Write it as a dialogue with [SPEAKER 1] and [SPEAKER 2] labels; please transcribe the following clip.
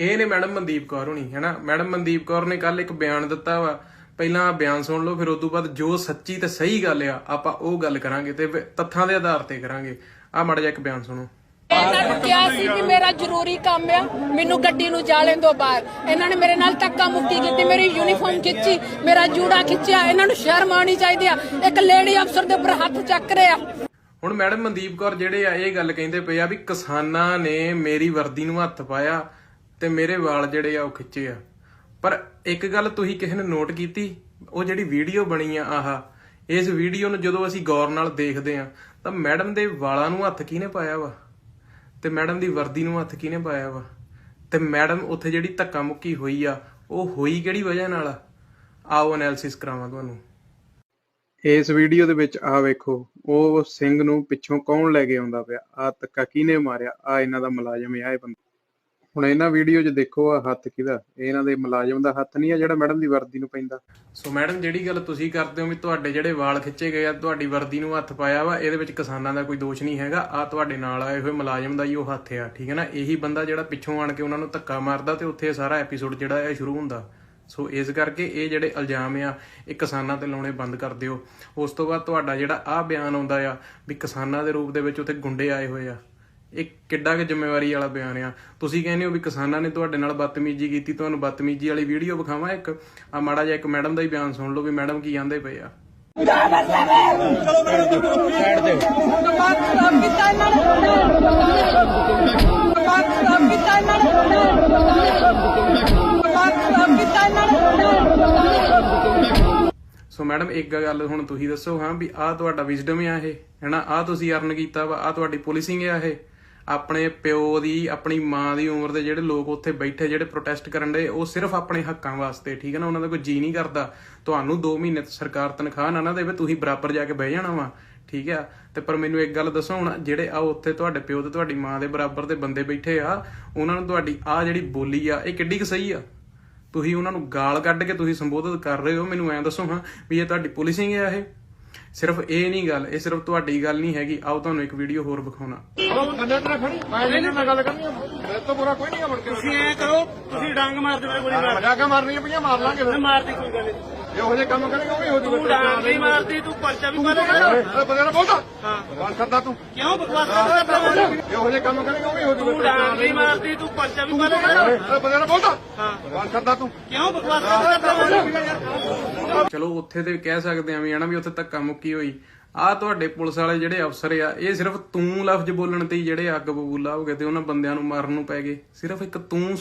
[SPEAKER 1] ਇਹ ਨੇ ਮੈਡਮ ਮਨਦੀਪ ਕੌਰ ਹੋਣੀ ਹੈਨਾ? ਮੈਡਮ ਮਨਦੀਪ ਕੌਰ ਨੇ ਕੱਲ ਇੱਕ ਬਿਆਨ ਦਿੱਤਾ ਵਾ। ਪਹਿਲਾਂ ਆਹ ਬਿਆਨ ਸੁਣ ਲਓ ਫਿਰ ਉਸ ਤੋਂ ਬਾਅਦ ਜੋ ਸੱਚੀ ਤੇ ਸਹੀ ਗੱਲ ਆ ਆਪਾਂ ਉਹ ਗੱਲ ਕਰਾਂਗੇ ਤੇ ਤੱਥਾਂ ਦੇ ਆਧਾਰ ਤੇ ਕਰਾਂਗੇ। ਆ ਮਾੜਾ ਜਿਹਾ ਇੱਕ ਬਿਆਨ ਸੁਣੋ।
[SPEAKER 2] ਇਹਨਾਂ ਨੂੰ ਕਿਹਾ ਸੀ ਕਿ ਮੇਰਾ ਜ਼ਰੂਰੀ ਕੰਮ ਆ ਮੈਨੂੰ ਗੱਡੀ ਨੂੰ ਜਾਲਣ ਤੋਂ ਬਾਹਰ। ਇਹਨਾਂ ਨੇ ਮੇਰੇ ਨਾਲ ਧੱਕਾ ਮੁੱਕੀ ਕੀਤੀ ਮੇਰੀ ਯੂਨੀਫਾਰਮ ਖਿੱਚੀ ਮੇਰਾ ਜੂੜਾ ਖਿੱਚਿਆ ਇਹਨਾਂ ਨੂੰ ਸ਼ਰਮ ਆਉਣੀ ਚਾਹੀਦੀ ਆ। ਇੱਕ ਲੇਡੀ ਅਫਸਰ ਦੇ ਉੱਪਰ ਹੱਥ ਚੱਕ ਰਿਹਾ।
[SPEAKER 1] ਹੁਣ ਮੈਡਮ ਮਨਦੀਪ ਕੌਰ ਜਿਹੜੇ ਆ ਇਹ ਗੱਲ ਕਹਿੰਦੇ ਪਏ ਆ ਵੀ ਕਿਸਾਨਾਂ ਨੇ ਮੇਰੀ ਵਰਦੀ ਨੂੰ ਹੱਥ ਪਾਇਆ। ਤੇ ਮੇਰੇ ਵਾਲ ਜਿਹੜੇ ਆ ਉਹ ਖਿੱਚੇ ਆ। ਪਰ ਇੱਕ ਗੱਲ ਤੁਸੀਂ ਕਿਸੇ ਨੇ ਨੋਟ ਕੀਤੀ? ਉਹ ਜਿਹੜੀ ਵੀਡੀਓ ਬਣੀ ਆ, ਆਹ। ਇਸ ਵੀਡੀਓ ਨੂੰ ਜਦੋਂ ਅਸੀਂ ਗੌਰ ਨਾਲ ਦੇਖਦੇ ਆ, ਤਾਂ ਮੈਡਮ ਦੇ ਵਾਲਾਂ ਨੂੰ ਹੱਥ ਕਿਹਨੇ ਪਾਇਆ ਵਾ? ਤੇ ਮੈਡਮ ਦੀ ਵਰਦੀ ਨੂੰ ਹੱਥ ਕਿਹਨੇ ਪਾਇਆ ਵਾ? ਤੇ ਮੈਡਮ ਉੱਥੇ ਜਿਹੜੀ ਧੱਕਾ ਮੁੱਕੀ ਹੋਈ ਆ, ਉਹ ਹੋਈ ਕਿਹੜੀ ਵਜ੍ਹਾ ਨਾਲ? ਆਓ ਐਨਾਲਿਸਿਸ ਕਰਾਵਾਂ ਤੁਹਾਨੂੰ। ਇਸ ਵੀਡੀਓ ਦੇ ਵਿੱਚ ਆ ਵੇਖੋ, ਉਹ ਸਿੰਘ ਨੂੰ ਪਿੱਛੋਂ ਕੌਣ ਲੈ ਕੇ ਆਉਂਦਾ ਪਿਆ? ਆ ਧੱਕਾ ਕਿਹਨੇ ਮਾਰਿਆ? ਆ ਇਹਨਾਂ ਦਾ ਮੁਲਾਜ਼ਮ ਆ, ਇਹ ਬੰਦਾ। ਹੁਣ ਇਹਨਾਂ ਵੀਡੀਓ 'ਚ ਦੇਖੋ ਆ ਹੱਥ ਕਿਹਦਾ, ਇਹ ਇਹਨਾਂ ਦੇ ਮੁਲਾਜ਼ਮ ਦਾ ਹੱਥ ਨਹੀਂ ਆ ਜਿਹੜਾ ਮੈਡਮ ਦੀ ਵਰਦੀ ਨੂੰ ਪੈਂਦਾ। ਸੋ ਮੈਡਮ, ਜਿਹੜੀ ਗੱਲ ਤੁਸੀਂ ਕਰਦੇ ਹੋ ਵੀ ਤੁਹਾਡੇ ਜਿਹੜੇ ਵਾਲ ਖਿੱਚੇ ਗਏ ਆ, ਤੁਹਾਡੀ ਵਰਦੀ ਨੂੰ ਹੱਥ ਪਾਇਆ ਵਾ, ਇਹਦੇ ਵਿੱਚ ਕਿਸਾਨਾਂ ਦਾ ਕੋਈ ਦੋਸ਼ ਨਹੀਂ ਹੈਗਾ। ਆ ਤੁਹਾਡੇ ਨਾਲ ਆਏ ਹੋਏ ਮੁਲਾਜ਼ਮ ਦਾ ਹੀ ਉਹ ਹੱਥ ਆ, ਠੀਕ ਹੈ ਨਾ? ਇਹੀ ਬੰਦਾ ਜਿਹੜਾ ਪਿੱਛੋਂ ਆਣ ਕੇ ਉਹਨਾਂ ਨੂੰ ਧੱਕਾ ਮਾਰਦਾ ਤੇ ਉੱਥੇ ਸਾਰਾ ਐਪੀਸੋਡ ਜਿਹੜਾ ਹੈ ਸ਼ੁਰੂ ਹੁੰਦਾ। ਸੋ ਇਸ ਕਰਕੇ ਇਹ ਜਿਹੜੇ ਇਲਜ਼ਾਮ ਆ, ਇਹ ਕਿਸਾਨਾਂ ਤੇ ਲਾਉਣੇ ਬੰਦ ਕਰ ਦਿਓ। ਉਸ ਤੋਂ ਬਾਅਦ ਤੁਹਾਡਾ ਜਿਹੜਾ ਆ ਬਿਆਨ ਆਉਂਦਾ ਆ ਵੀ ਕਿਸਾਨਾਂ ਦੇ ਰੂਪ ਦੇ ਵਿੱਚ ਉੱਥੇ ਗੁੰਡੇ ਆਏ ਹੋਏ ਆ। ਇਹ ਕਿੱਡਾ ਕਿ ਜ਼ਿੰਮੇਵਾਰੀ ਵਾਲਾ ਬਿਆਨ ਆ। ਤੁਸੀਂ ਕਹਿੰਦੇ ਹੋ ਵੀ ਕਿਸਾਨਾਂ ਨੇ ਤੁਹਾਡੇ ਨਾਲ ਬਦਤਮੀਜ਼ੀ ਕੀਤੀ, ਤੁਹਾਨੂੰ ਬਦਤਮੀਜ਼ੀ ਵਾਲੀ ਵੀਡੀਓ ਵਿਖਾਵਾਂ ਇੱਕ। ਆ ਮਾੜਾ ਜਿਹਾ ਇੱਕ ਮੈਡਮ ਦਾ ਹੀ ਬਿਆਨ ਸੁਣ ਲਓ ਵੀ ਮੈਡਮ ਕੀ ਆਂਦੇ ਪਏ ਆ।
[SPEAKER 2] ਦਿਮਾਗ ਖਰਾਬ ਕੀਤਾ ਇਹਨਾਂ
[SPEAKER 1] ਸੋ ਮੈਡਮ, ਇੱਕ ਗੱਲ ਹੁਣ ਤੁਸੀਂ ਦੱਸੋ ਹਾਂ ਵੀ ਆਹ ਤੁਹਾਡਾ ਵਿਜ਼ਡਮ ਆ ਇਹ, ਹੈਨਾ? ਆਹ ਤੁਸੀਂ ਅਰਨ ਕੀਤਾ ਵਾ, ਆਹ ਤੁਹਾਡੀ ਪੁਲਿਸਿੰਗ ਆ ਇਹ। ਆਪਣੇ ਪਿਓ ਦੀ, ਆਪਣੀ ਮਾਂ ਦੀ ਉਮਰ ਦੇ ਜਿਹੜੇ ਲੋਕ ਉੱਥੇ ਬੈਠੇ, ਜਿਹੜੇ ਪ੍ਰੋਟੈਸਟ ਕਰਨ ਦੇ ਉਹ ਸਿਰਫ ਆਪਣੇ ਹੱਕਾਂ ਵਾਸਤੇ, ਠੀਕ ਹੈ ਨਾ? ਉਹਨਾਂ ਦਾ ਕੋਈ ਜੀ ਨਹੀਂ ਕਰਦਾ। ਤੁਹਾਨੂੰ 2 ਮਹੀਨੇ ਸਰਕਾਰ ਤਨਖਾਹ ਨਾ ਨਾ ਦੇਵੇ, ਤੁਸੀਂ ਬਰਾਬਰ ਜਾ ਕੇ ਬਹਿ ਜਾਣਾ ਵਾ, ਠੀਕ ਆ ਤੇ ਪਰ ਮੈਨੂੰ ਇੱਕ ਗੱਲ ਦੱਸੋ ਹੁਣ, ਜਿਹੜੇ ਆ ਉੱਥੇ ਤੁਹਾਡੇ ਪਿਓ ਤੇ ਤੁਹਾਡੀ ਮਾਂ ਦੇ ਬਰਾਬਰ ਦੇ ਬੰਦੇ ਬੈਠੇ ਆ, ਉਹਨਾਂ ਨੂੰ ਤੁਹਾਡੀ ਆ ਜਿਹੜੀ ਬੋਲੀ ਆ, ਇਹ ਕਿੱਡੀ ਕੁ ਸਹੀ ਆ? ਤੁਸੀਂ ਉਹਨਾਂ ਨੂੰ ਗਾਲ ਕੱਢ ਕੇ ਤੁਸੀਂ ਸੰਬੋਧਿਤ ਕਰ ਰਹੇ ਹੋ, ਮੈਨੂੰ ਐਂ ਦੱਸੋ ਹਾਂ, ਵੀ ਇਹ ਤੁਹਾਡੀ ਪੁਲਿਸਿੰਗ ਹੈ ਇਹ? ਸਿਰਫ ਇਹ ਨਹੀਂ ਗੱਲ ਇਹ ਸਿਰਫ ਤੁਹਾਡੀ ਗੱਲ ਨਹੀਂ ਹੈਗੀ। ਆਓ ਤੁਹਾਨੂੰ ਇੱਕ ਵੀਡੀਓ ਹੋਰ ਵਿਖਾਉਣਾ।
[SPEAKER 3] ਕੰਡਕਟਰ ਖੜੀ। ਮੈਂ ਇਹਨਾਂ ਨਾਲ ਗੱਲ ਕਰਨੀ ਆ। ਮੇਰੇ ਤੋਂ ਬੁਰਾ ਕੋਈ ਨਹੀਂ ਆ ਮੁੜ ਕੇ।
[SPEAKER 4] ਤੁਸੀਂ ਐ ਕਰੋ ਤੁਸੀਂ ਡੰਗ ਮਾਰ ਦਿਓ ਗੋਲੀ ਮਾਰ।
[SPEAKER 3] ਮਜ਼ਾ ਕੇ ਮਾਰਨੀਆਂ ਪਈਆਂ ਮਾਰ ਲਾਂਗੇ ਫਿਰ।
[SPEAKER 4] ਮਾਰਦੀ ਕੋਈ ਗੱਲ ਨਹੀਂ।
[SPEAKER 3] ਇਹੋ ਜਿਹੇ ਕੰਮ ਕਰੇਗਾ ਉਹ ਵੀ ਹੋ
[SPEAKER 4] ਤੂੰ
[SPEAKER 3] ਜੂਗਾ
[SPEAKER 4] ਡੰਗ ਨਹੀਂ ਮਾਰਦੀ ਤੂੰ ਪਰਚਾ ਵੀ ਪਾ ਲੇਗਾ
[SPEAKER 3] ਅਰੇ ਬੰਦੇ ਨਾਲ ਬੋਲਦਾ। ਹਾਂ ਬਸ ਕਰਦਾ ਤੂੰ।
[SPEAKER 4] ਕਿਉਂ ਬਕਵਾਸ ਕਰਦਾ ਪਿਆ
[SPEAKER 3] ਇਹੋ ਜਿਹੇ ਕੰਮ ਕਰੇਗਾ ਉਹ ਵੀ ਹੋ
[SPEAKER 4] ਤੂੰ
[SPEAKER 3] ਜੂਗਾ
[SPEAKER 4] ਡੰਗ ਨਹੀਂ ਮਾਰਦੀ ਤੂੰ ਪਰਚਾ ਵੀ ਪਾ ਲੇਗਾ
[SPEAKER 3] ਅਰੇ ਬੰਦੇ ਨਾਲ ਬੋਲਦਾ। ਹਾਂ। ਬਸ ਕਰਦਾ ਤੂੰ।
[SPEAKER 4] ਕਿਉਂ ਬਕਵਾਸ ਕਰਦਾ ਪਿਆ
[SPEAKER 1] ਚਲੋ ਉੱਥੇ ਤੇ ਕਹਿ ਸਕਦੇ ਆ ਵੀ ਹਨਾ ਵੀ ਉੱਥੇ ਧੱਕਾ ਮੁੱਕੀ ਹੋਈ। ਆ ਤੁਹਾਡੇ ਪੁਲਿਸ ਵਾਲੇ ਜਿਹੜੇ ਅਫਸਰ ਆ, ਇਹ ਸਿਰਫ ਤੂੰ ਲਫ਼ਜ਼ ਬੋਲਣ ਤੇ ਹੀ ਜਿਹੜੇ ਅੱਗ ਬਬੂਲਾ ਹੋ ਗਏ ਤੇ ਉਹਨਾਂ ਬੰਦਿਆਂ ਨੂੰ ਮਾਰਨ ਨੂੰ ਪੈ ਗਏ। ਸਿਰਫ ਇੱਕ ਤੂੰ